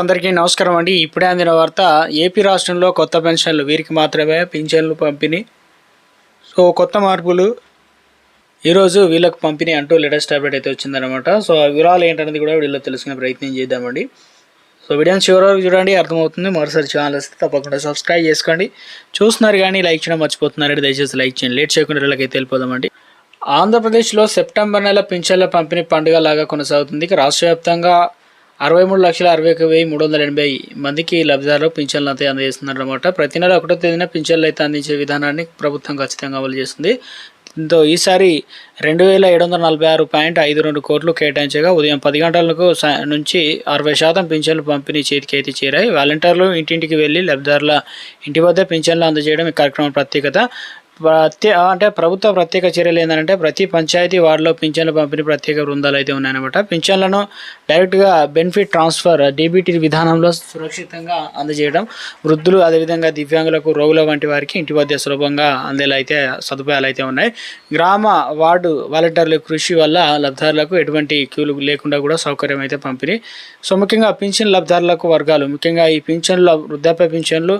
అందరికీ నమస్కారం అండి. ఇప్పుడే అందిన వార్త ఏపీ రాష్ట్రంలో కొత్త పెన్షన్లు వీరికి మాత్రమే పింఛన్లు పంపిణీ. సో కొత్త మార్పులు ఈరోజు వీళ్ళకు పంపిణీ అంటూ లేటెస్ట్ అప్డేట్ అయితే వచ్చిందనమాట సో ఆ వివరాలు ఏంటనేది కూడా వీడియోలో తెలుసుకునే ప్రయత్నం చేద్దామండి. సో వీడియోని చివరి వరకు చూడండి అర్థమవుతుంది. మరోసారి ఛానల్ వస్తే తప్పకుండా సబ్స్క్రైబ్ చేసుకోండి. చూస్తున్నారు కానీ లైక్ చేయడం మర్చిపోతున్నారండి. దయచేసి లైక్ చేయండి. లేట్ చేయకుండా వీళ్ళకైతే వెళ్ళిపోదామండి ఆంధ్రప్రదేశ్లో సెప్టెంబర్ నెల పింఛన్ల పంపిణీ పండుగ లాగా కొనసాగుతుంది. రాష్ట్ర వ్యాప్తంగా అరవై మూడు లక్షల అరవై ఒక వెయ్యి మూడు వందల ఎనభై మందికి లబ్ధిదారులకు పింఛన్లు అయితే అందజేస్తున్నారన్నమాట. ప్రతి నెల ఒకటో తేదీన పింఛన్లు అయితే అందించే విధానాన్ని ప్రభుత్వం ఖచ్చితంగా అమలు చేస్తుంది. దీంతో ఈసారి రెండు వేల ఏడు వందల నలభై ఆరు పాయింట్ ఐదు రెండు కోట్లు కేటాయించగా ఉదయం పది గంటలకు నుంచి అరవై శాతం పింఛన్లు పంపిణీ చేతికి అయితే చేరాయి. వాలంటీర్లు ఇంటింటికి వెళ్ళి లబ్ధిదారుల ఇంటి వద్ద పింఛన్లు అందజేయడం ఈ కార్యక్రమం ప్రత్యేకత. ప్రత్యే అంటే ప్రభుత్వ ప్రత్యేక చర్యలు ఏంటంటే ప్రతి పంచాయతీ వార్డులో పింఛన్లు పంపిణీ ప్రత్యేక బృందాలు అయితే ఉన్నాయన్నమాట. పింఛన్లను డైరెక్ట్గా బెనిఫిట్ ట్రాన్స్ఫర్ డీబీటీ విధానంలో సురక్షితంగా అందజేయడం వృద్ధులు అదేవిధంగా దివ్యాంగులకు రోగుల వంటి వారికి ఇంటి వద్ద సులభంగా అందేలా అయితే సదుపాయాలు అయితే ఉన్నాయి. గ్రామ వార్డు వాలంటీర్ల కృషి వల్ల లబ్ధారులకు ఎటువంటి క్యూలు లేకుండా కూడా సౌకర్యం అయితే పంపిణీ. సో ముఖ్యంగా పింఛన్ లబ్ధారులకు వర్గాలు ముఖ్యంగా ఈ పింఛన్ల వృద్ధాప్య పింఛన్లు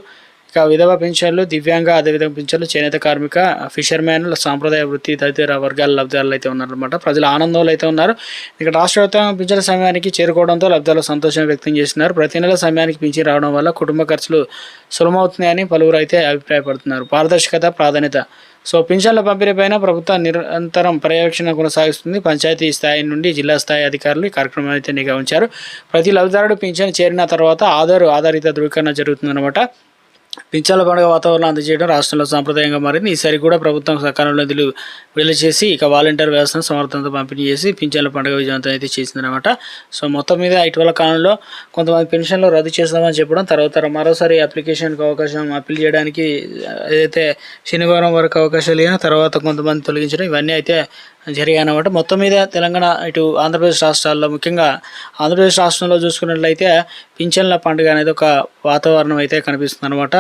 ఇక విధవ పెన్షన్లు దివ్యాంగ అదేవిధంగా పెన్షన్లు చేనేత కార్మిక ఫిషర్మ్యాన్ సాంప్రదాయ వృత్తి తదితర వర్గాల లబ్ధాలు అయితే ఉన్నారన్నమాట. ప్రజలు ఆనందంలో అయితే ఉన్నారు. ఇక రాష్ట్ర వ్యాప్తంగా పింఛన్ల సమయానికి చేరుకోవడంతో లబ్ధాలు సంతోషం వ్యక్తం చేస్తున్నారు. ప్రతి నెల సమయానికి పింఛన్ రావడం వల్ల కుటుంబ ఖర్చులు సులభమవుతున్నాయని పలువురు అయితే అభిప్రాయపడుతున్నారు. పారదర్శకత ప్రాధాన్యత. సో పింఛన్ల పంపిణీ పైన ప్రభుత్వం నిరంతరం పర్యవేక్షణ కొనసాగిస్తుంది. పంచాయతీ స్థాయి నుండి జిల్లా స్థాయి అధికారులు ఈ కార్యక్రమం అయితే నిఘా ఉంచారు. ప్రతి లబ్ధిదారుడు పింఛన్ చేరిన తర్వాత ఆధారు ఆధారిత ధృవీకరణ జరుగుతుందన్నమాట. పింఛన్ల పండుగ వాతావరణం అందజేయడం రాష్ట్రంలో సాంప్రదాయంగా మారింది. ఈసారి కూడా ప్రభుత్వం సకాలంలో నిధులు విడుదల చేసి ఇక వాలంటీర్ వ్యవస్థను సమర్థంతో పంపిణీ చేసి పింఛన్ల పండుగ విజయవంతం అయితే చేసిందనమాట సో మొత్తం మీద ఇటీవల కాలంలో కొంతమంది పెన్షన్లు రద్దు చేస్తామని చెప్పడం తర్వాత మరోసారి అప్లికేషన్కి అవకాశం అప్పీల్ చేయడానికి ఏదైతే శనివారం వరకు అవకాశాలు లేనో తర్వాత కొంతమంది తొలగించడం ఇవన్నీ అయితే జరిగాయన్నమాట. మొత్తం మీద తెలంగాణ ఇటు ఆంధ్రప్రదేశ్ రాష్ట్రాల్లో ముఖ్యంగా ఆంధ్రప్రదేశ్ రాష్ట్రంలో చూసుకున్నట్లయితే పింఛన్ల పండుగ అనేది ఒక వాతావరణం అయితే కనిపిస్తుంది అనమాట